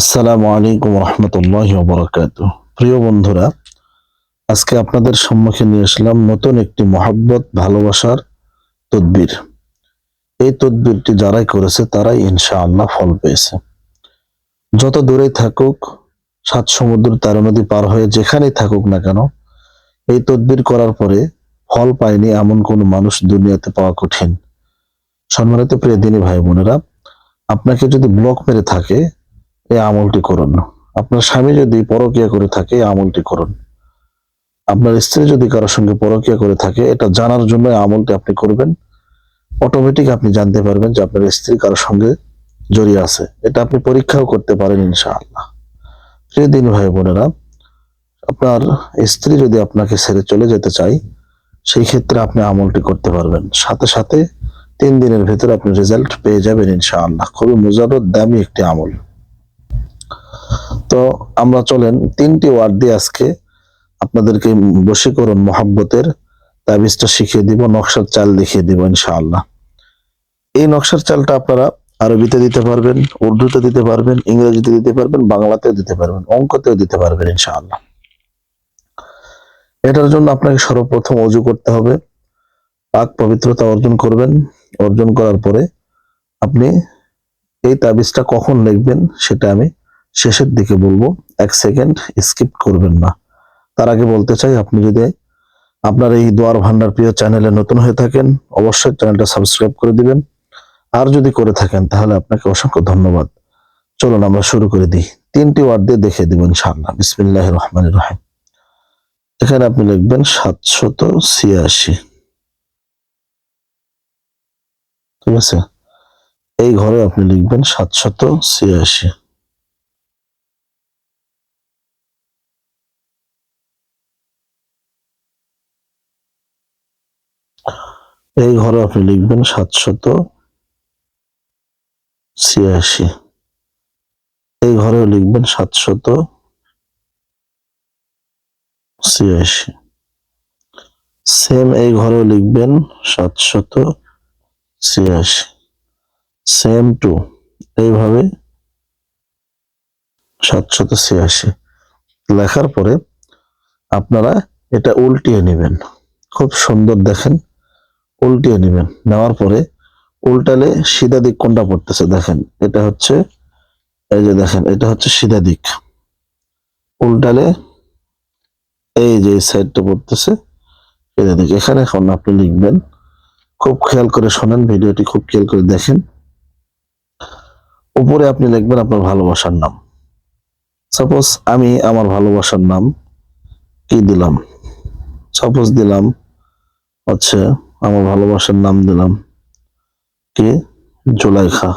আসসালামু আলাইকুম রহমতুল্লাহ বরকাত প্রিয় বন্ধুরা, আজকে আপনাদের সম্মুখে নিয়ে আসলাম নতুন একটি মহাব্বত, ভালোবাসার তদবির। এই তদবিরটি যারাই করেছে, তারাই ইনশাআল্লাহ ফল পেয়েছে। যত দূরে থাকুক, সাত সমুদ্র তেরো নদী পার হয়ে যেখানেই থাকুক না কেন, এই তদবির করার পরে ফল পায়নি এমন কোন মানুষ দুনিয়াতে পাওয়া কঠিন। সম্মানিত প্রিয় দিনী ভাই বোনেরা, আপনাকে যদি ব্লক মেরে থাকে এই আমলটি করুন। আপনার স্বামী যদি পরকিয়া করে থাকে, এই আমলটি করুন। আপনার স্ত্রী যদি কারোর সঙ্গে পরকিয়া করে থাকে, এটা জানার জন্য আমলটি আপনি করবেন। অটোমেটিক আপনি জানতে পারবেন যে আপনার স্ত্রী কারোর সঙ্গে জড়িয়ে আছে। এটা আপনি পরীক্ষাও করতে পারেন ইনশাআল্লাহ। প্রিয় দিন ভাই বোনেরা, আপনার স্ত্রী যদি আপনাকে ছেড়ে চলে যেতে চায়, সেই ক্ষেত্রে আপনি আমলটি করতে পারবেন। সাথে সাথে তিন দিনের ভেতরে আপনি রেজাল্ট পেয়ে যাবেন ইনশাআল্লাহ। খুবই মুজারত দামি একটি আমল। তো আমরা চলেন তিনটি ওয়ার্ড দিয়ে আজকে আপনাদেরকে বশীকরণ মহাব্বতের তাবিজটা শিখিয়ে দিব, নকশার চাল দেখিয়ে দিব ইনশাআল্লাহ। এই নকশার চালটা আপনারা আরবিতে দিতে পারবেন, উর্দুতে দিতে পারবেন, ইংরেজিতে দিতে পারবেন, বাংলাতেও দিতে পারবেন, অঙ্কতেও দিতে পারবেন ইনশাআল্লাহ। এটার জন্য আপনাকে সর্বপ্রথম অজু করতে হবে, পাক পবিত্রতা অর্জন করবেন, অর্জন করার পরে আপনি এই তাবিজটা কখন লিখবেন সেটা আমি শেষের দিকে বলব, এক সেকেন্ড স্কিপ করবেন না। তার আগে বলতে চাই, আপনি যদি আপনার এই দোয়ার ভান্ডার প্রিয় চ্যানেলে নতুন হয়ে থাকেন, অবশ্যই চ্যানেলটা সাবস্ক্রাইব করে দিবেন। আর যদি করে থাকেন, তাহলে আপনাকে অসংখ্য ধন্যবাদ। চলুন আমরা শুরু করে দিই। তিনটি ওয়ার্ড দিয়ে দেখে দিব ইনশাআল্লাহ। বিসমিল্লাহ রহমান রহিম। এখানে আপনি লিখবেন সাতশত ছিয়াশি। ঠিক আছে? এই ঘরে আপনি লিখবেন সাতশত ছিয়াশি। এই ঘরে আপনি লিখবেন সাতশত ছিয়াশি। এই ঘরেও লিখবেন সাতশত ছিয়াশি। সেম এই ঘরেও লিখবেন সাতশত ছিয়াশি। সেম টু এইভাবে সাতশত ছিয়াশি। লেখার পরে আপনারা এটা উল্টিয়ে নেবেন। খুব সুন্দর দেখেন। উল্টিয়ে নেবেন। নেওয়ার পরে উল্টালে সিধা দিক কোনটা পড়তেছে দেখেন। এটা হচ্ছে, এই যে দেখেন, এটা হচ্ছে সিধা দিক। উল্টালে এই যে সাইডটা পড়তেছে, সিধা দিক। এখানে এখন আপনি লিখবেন, খুব খেয়াল করে শোনেন, ভিডিওটি খুব খেয়াল করে দেখেন। উপরে আপনি লিখবেন আপনার ভালোবাসার নাম। সাপোজ আমি আমার ভালোবাসার নাম কি দিলাম? সাপোজ দিলাম হচ্ছে আমার ভালোবাসার নাম দিলাম। কি? জুলাইখা।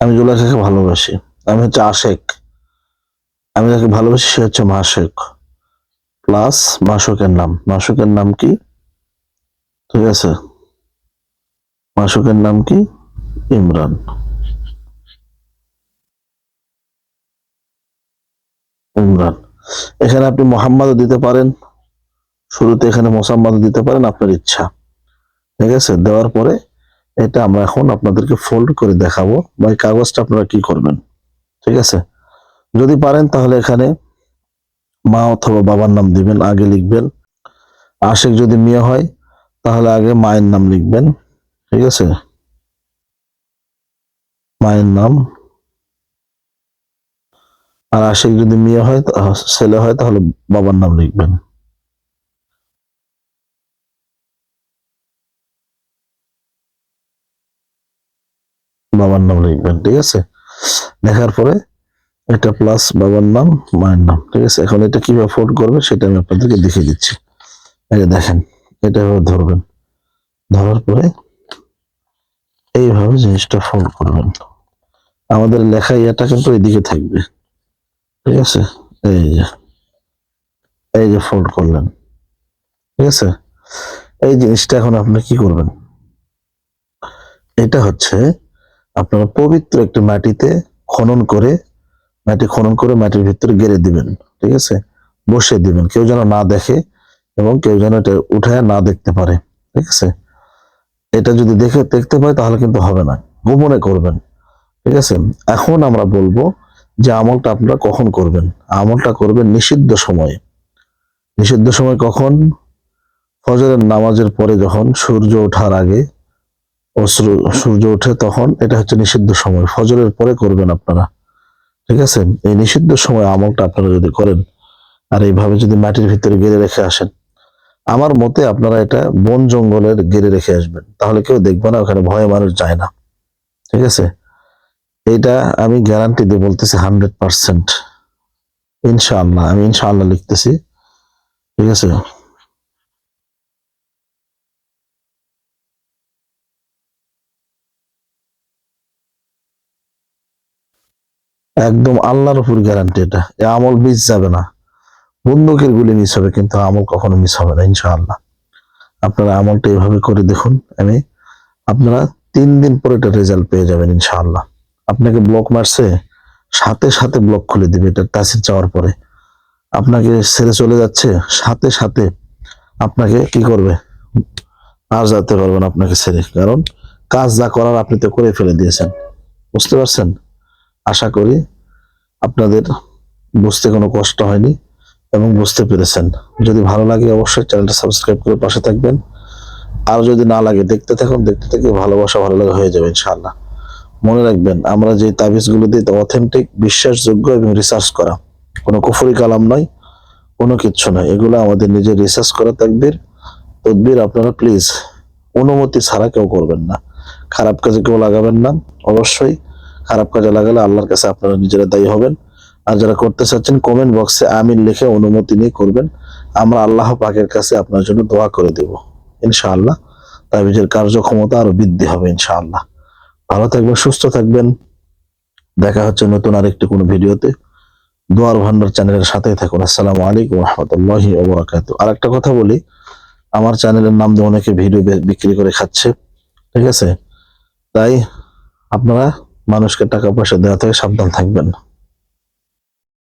আমি জুলাইখাকে ভালোবাসি। আমি হচ্ছে আশেক। আমি যাকে ভালোবাসি সে হচ্ছে মাসেক। প্লাস মাসুকের নাম। মাসুকের নাম কি? ঠিক আছে। মাসুকের নাম কি? ইমরান। ইমরান এখানে আপনি মোহাম্মদও দিতে পারেন। শুরুতে এখানে মোসাম্মদও দিতে পারেন, আপনার ইচ্ছা। ঠিক আছে? দেওয়ার পরে এটা আমরা এখন আপনাদেরকে ফোল্ড করে দেখাবো বা এই কাগজটা আপনারা কি করবেন। ঠিক আছে? যদি পারেন তাহলে এখানে মা অথবা বাবার নাম দিবেন, আগে লিখবেন। আশেক যদি মেয়ে হয়, তাহলে আগে মায়ের নাম লিখবেন। ঠিক আছে? মায়ের নাম আর আশেক যদি মেয়ে হয় ছেলে হয়, তাহলে বাবার নাম লিখবেন। বাবার নাম লিখবেন, ঠিক আছে? লেখার পরে এটা প্লাস বাবার নাম, মায়ের নাম, ঠিক আছে? এখন এটা কীভাবে ফোল্ড করবে সেটা আমি আপনাদেরকে দেখিয়ে দিচ্ছি। যে দেখেন, এটা ধরবেন। ধরার পরে এইভাবে জিনিসটা ফোল্ড করবেন। আমাদের লেখা ইয়েটা কিন্তু এদিকে থাকবে। ঠিক আছে? এই যে এই যে ফোল্ড করলেন। ঠিক আছে? এই জিনিসটা এখন আপনি কি করবেন? এটা হচ্ছে আপনারা পবিত্র একটি মাটিতে খনন করে, মাটি খনন করে মাটির ভিতরে গেড়ে দিবেন। ঠিক আছে? বসে দিবেন। কেউ যেন না দেখে এবং কেউ যেন এটা উঠায় না দেখতে পারে। ঠিক আছে? এটা যদি দেখে দেখতে পাই তাহলে কিন্তু হবে না। গোপনে করবেন। ঠিক আছে? এখন আমরা বলব যে আমলটা আপনারা কখন করবেন? আমলটা করবেন নিষিদ্ধ সময়ে। নিষিদ্ধ সময় কখন? ফজরের নামাজের পরে যখন সূর্য ওঠার আগে, অশ্রু, সূর্য- ওঠে তখন এটা হচ্ছে নিষিদ্ধ সময়। ফজরের পরে করবেন আপনারা। ঠিক আছে? এই নিষিদ্ধ সময় আমলটা আপনারা যদি করেন, আর এইভাবে যদি মাটির ভিতরে গেড়ে রেখে আসেন, আমার মতে আপনারা এটা বন জঙ্গলের গেড়ে রেখে আসবেন। তাহলে কেউ দেখবে না, ওখানে ভয়ে মানুষ যায় না। ঠিক আছে? এইটা আমি গ্যারান্টি দিয়ে বলতেছি হান্ড্রেড পার্সেন্ট ইনশাআল্লাহ, আমি ইনশাআল্লাহ লিখতেছি। ঠিক আছে? একদম আল্লাহর উপর গ্যারান্টি এটা। এ আমল মিস যাবে না। বন্দুকের গুলি মিস হবে, কিন্তু আমল কখনো মিস হবে না, ইনশাআল্লাহ। আপনারা আমলটা এইভাবে করে দেখুন, আমি আপনারা তিন দিন পরে এটা রেজাল্ট পেয়ে যাবেন, ইনশাআল্লাহ। আপনাকে ব্লক মারছে, সাথে সাথে ব্লক খুলে দিবে এটা তাসির যাওয়ার পরে। আপনাকে ছেড়ে চলে যাচ্ছে, সাথে সাথে আপনাকে কি করবে? আর যেতে পারবেন আপনাকে ছেড়ে, কারণ কাজ যা করার আপনি তো করে ফেলে দিয়েছেন। বুঝতে পারছেন? আশা করি আপনাদের বুঝতে কোনো কষ্ট হয়নি এবং বুঝতে পেরেছেন। যদি ভালো লাগে অবশ্যই চ্যানেলটা সাবস্ক্রাইব করে পাশে থাকবেন। আর যদি না লাগে দেখতে থাকুন, দেখতে থেকে ভালোবাসা ভালো লাগা হয়ে যাবে ইনশাআল্লাহ। মনে রাখবেন, আমরা যে তাবিজগুলো দিই অথেন্টিক বিশ্বাসযোগ্য এবং রিসার্চ করা। কোনো কুফরি কালাম নয়, কোনো কিচ্ছু নয়। এগুলো আমাদের নিজের রিসার্চ করা তাকবির তদবির আপনারা প্লিজ অনুমতি ছাড়া কেউ করবেন না। খারাপ কাজে কেউ লাগাবেন না, অবশ্যই। খারাপ কাজে লাগালে আল্লাহর কাছে আপনারা নিজেরা দায়ী হবেন। আর যারা করতে চাচ্ছেন কমেন্ট বক্সে আমিন লিখে অনুমতি নিয়ে করবেন। আমরা আল্লাহ পাকের কাছে আপনার জন্য দোয়া করে দেব। ইনশাআল্লাহ, তাবিজের কার্যক্ষমতা আরও বৃদ্ধি হবে ইনশাআল্লাহ। ভালো থাকবেন, সুস্থ থাকবেন। দেখা হচ্ছে নতুন আরেকটি কোনো ভিডিওতে। দোয়ার ভান্ডার চ্যানেলের সাথে থাকুন। আসসালামু আলাইকুম রহমতুল্লাহি ওবরাকাতু আর একটা কথা বলি, আমার চ্যানেলের নাম দিয়ে অনেকে ভিডিও বিক্রি করে খাচ্ছে, ঠিক আছে? তাই আপনারা মানুষকে টাকা পয়সা দেওয়া থেকে সাবধান থাকবেন।